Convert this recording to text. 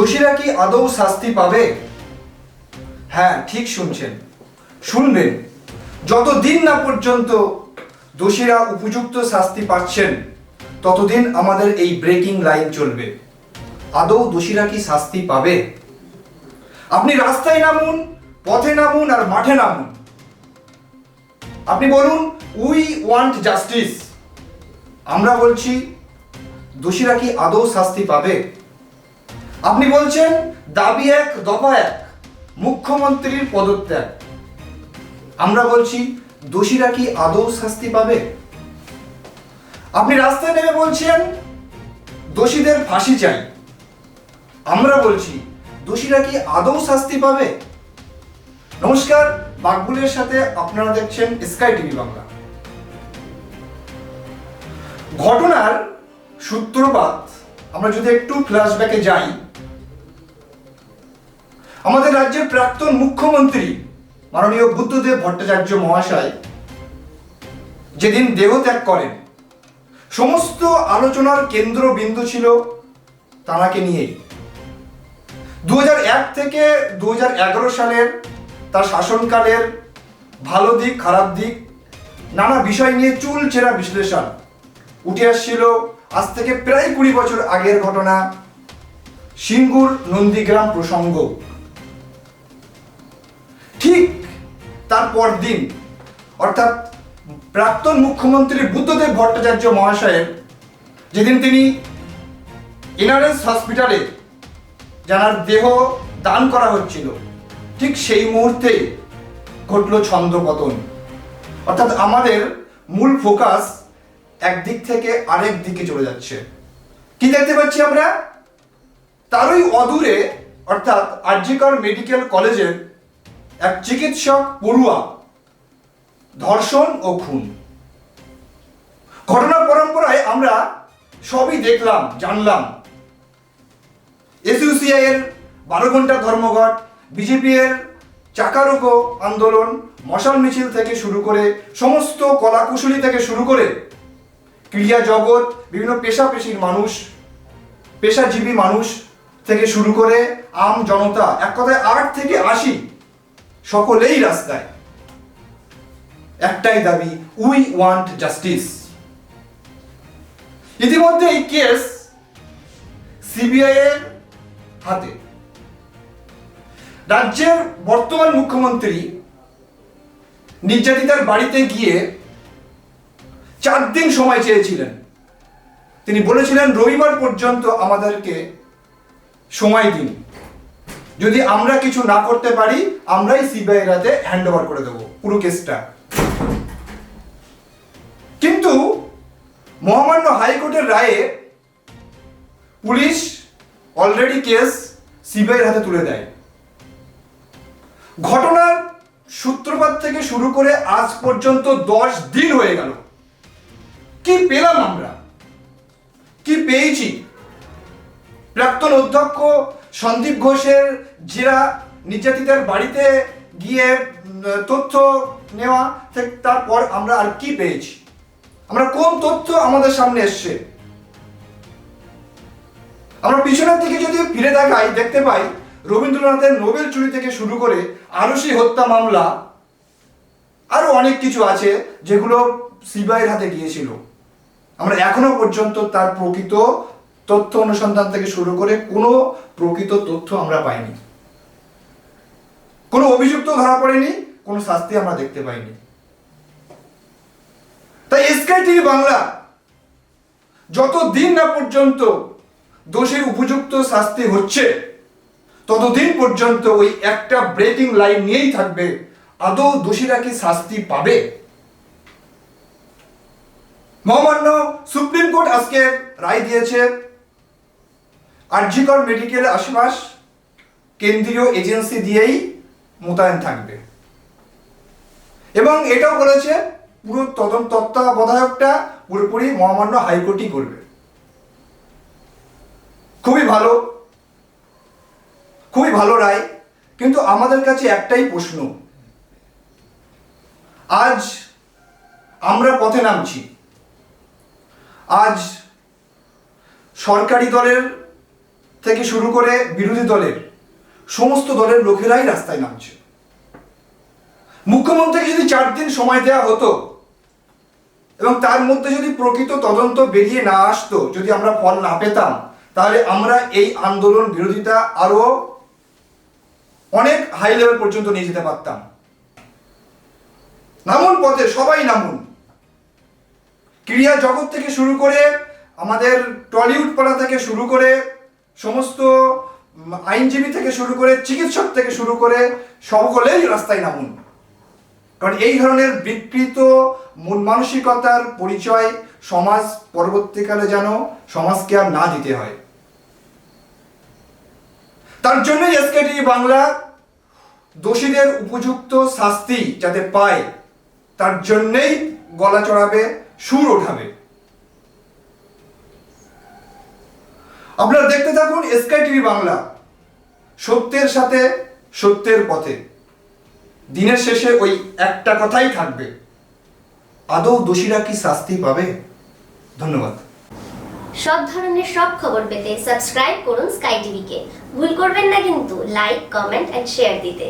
দোষীরা কি আদৌ শাস্তি পাবে? হ্যাঁ ঠিক শুনছেন। শুনবেন। যতদিন না পর্যন্ত দোষীরা উপযুক্ত শাস্তি পাচ্ছেন, ততদিন আমাদের এই ব্রেকিং লাইন চলবে। আদৌ দোষীরা কি শাস্তি পাবে? আপনি রাস্তায় নামুন, পথে নামুন আর মাঠে নামুন। আপনি বলুন, উই ওয়ান্ট জাস্টিস। আমরা বলছি, দোষীরা কি আদৌ শাস্তি পাবে? আপনি বলছেন দাবি এক, দফা এক, মুখ্যমন্ত্রীর পদত্যাগ। আমরা বলছি, দোষীরা কি আদৌ শাস্তি পাবে? আপনি রাস্তায় নেমে বলছেন, দোষীদের ফাঁসি চাই। আমরা বলছি, দোষীরা কি আদৌ শাস্তি পাবে? নমস্কার, বাকবুলের সাথে আপনারা দেখছেন স্কাই টিভি বাংলা। ঘটনার সূত্রপাত, আমরা যদি একটু ফ্ল্যাশব্যাকে যাই আমাদের রাজ্যের প্রাক্তন মুখ্যমন্ত্রী মাননীয় বুদ্ধদেব ভট্টাচার্য মহাশয় যেদিন দেহত্যাগ করেন, সমস্ত আলোচনার কেন্দ্রবিন্দু ছিল তাঁকে নিয়েই দু হাজার এক থেকে দু হাজার এগারো সালের তার শাসনকালের ভালো দিক, খারাপ দিক, নানা বিষয় নিয়ে চুল ছেঁড়া বিশ্লেষণ উঠে আসছিল। আজ থেকে প্রায় কুড়ি বছর আগের ঘটনা সিঙ্গুর নন্দীগ্রাম প্রসঙ্গ। তার পরদিন অর্থাৎ প্রাক্তন মুখ্যমন্ত্রী বুদ্ধদেব ভট্টাচার্য মহাশয়ের যেদিন তিনি এনআরএস হসপিটালে যার দেহ দান করা হচ্ছিল, ঠিক সেই মুহূর্তে ঘটল ছন্দপতন। অর্থাৎ আমাদের মূল ফোকাস একদিক থেকে আরেক দিকে চলে যাচ্ছে। কি দেখতে পাচ্ছি আমরা? তারই অদূরে, অর্থাৎ আরজিকর মেডিকেল কলেজের এক চিকিৎসক পড়ুয়া, ধর্ষণ ও খুন। ঘটনা পরম্পরায় আমরা সবই দেখলাম, জানলাম। এসইউসিআই এর বারো ঘণ্টা ধর্মঘট বিজেপি এর চাকারোকো আন্দোলন, মশাল মিছিল থেকে শুরু করে সমস্ত কলাকুশলী থেকে শুরু করে ক্রিয়া জগৎ, বিভিন্ন পেশা পেশাপেশির মানুষ, পেশাজীবী মানুষ থেকে শুরু করে আম জনতা, এক কথায় আট থেকে আশি সকলেই রাস্তায়। একটাই দাবি উই ওয়ান্ট জাস্টিস ইতিমধ্যে এই কেস সিবিআই এর হাতে। রাজ্যের বর্তমান মুখ্যমন্ত্রী নির্যাতিতার বাড়িতে গিয়ে চার দিন সময় চেয়েছিলেন। তিনি বলেছিলেন, রবিবার পর্যন্ত আমাদেরকে সময় দিন। যদি আমরা কিছু না করতে পারি, আমরাই সিবিআই রাতে হ্যান্ড ওভার করে দেবো, পুরো কেসটা। কিন্তু মহামান্য হাইকোর্টের রায়ে পুলিশ অলরেডি কেস সিবিআইয়ের হাতে তুলে দেয়। ঘটনার সূত্রপাত থেকে শুরু করে আজ পর্যন্ত দশ দিন হয়ে গেল। কি পেলাম আমরা? কি পেয়েছি? প্রাক্তন অধ্যক্ষ সন্দীপ ঘোষের জেরা নির্যাতিতার বাড়িতে গিয়ে তথ্য নেওয়া তারপর আমরা আর কি পেয়েছি? আমরা কোন তথ্য আমাদের সামনে এসছে? আমরা পিছনের দিকে যদি ফিরে দেখাই দেখতে পাই রবীন্দ্রনাথের নোবেল চুরি থেকে শুরু করে আরসি হত্যা মামলা, আরও অনেক কিছু আছে যেগুলো সিবিআইয়ের হাতে গিয়েছিল। আমরা এখনও পর্যন্ত তার প্রকৃত তথ্য অনুসন্ধান থেকে শুরু করে কোনো প্রকৃত তথ্য আমরা পাইনি। কোনো অভিযুক্ত ধরা পড়েনি, কোনো শাস্তি আমরা দেখতে পাইনি। তাই এসকাই টিভি বাংলা যতদিন না পর্যন্ত দোষীর উপযুক্ত শাস্তি হচ্ছে ততদিন পর্যন্ত ওই একটা ব্রেকিং লাইন নিয়েই থাকবে, আদৌ দোষীরা কি শাস্তি পাবে? মহামান্য সুপ্রিম কোর্ট আজকে রায় দিয়েছে আরজিকর মেডিকেল আশপাশ কেন্দ্রীয় এজেন্সি দিয়েই মোতায়েন থাকবে। এবং এটাও বলেছে, পুরো তদন্ত তত্ত্বাবধায়কটা পুরোপুরি মহামান্য হাইকোর্টই করবে। খুবই ভালো। খুবই ভালো রায়। কিন্তু আমাদের কাছে একটাই প্রশ্ন। আজ আমরা পথে নামছি। আজ সরকারি দলের থেকে শুরু করে বিরোধী দলের সমস্ত দলের লোকেরাই রাস্তায় নামছে। মুখ্যমন্ত্রীকে যদি চার দিন সময় দেওয়া হতো এবং তার মধ্যে যদি প্রকৃত তদন্ত বেরিয়ে না আসতো, যদি আমরা ফল না পেতাম, তাহলে আমরা এই আন্দোলন বিরোধিতা আরও অনেক হাই লেভেল পর্যন্ত নিয়ে যেতে পারতাম। নামুন পথে, সবাই নামুন। ক্রীড়া জগৎ থেকে শুরু করে আমাদের টলিউড পাড়া থেকে শুরু করে সমস্ত আইনজীবী থেকে শুরু করে চিকিৎসক থেকে শুরু করে সকলেই রাস্তায় নামুন। কারণ এই ধরনের বিকৃত মন মানসিকতার পরিচয় সমাজ পরবর্তীকালে যেন সমাজকে আর না দিতে হয়। তার জন্যই এসকেটি বাংলা দোষীদের উপযুক্ত শাস্তি যাতে পায়, তার জন্যেই গলা চড়াবে, সুর ওঠাবে। আপনারা দেখতে থাকুন স্কাই টিভি বাংলা। সত্যের সাথে সত্যের পথে। দিনের শেষে ওই একটা কথাই থাকবে। আদৌ দোষীরা কি শাস্তি পাবে? ধন্যবাদ। সব ধরনের সব খবর পেতে সাবস্ক্রাইব করুন স্কাই টিভিকে ভুল করবেন না কিন্তু লাইক কমেন্ট এন্ড শেয়ার দিতে।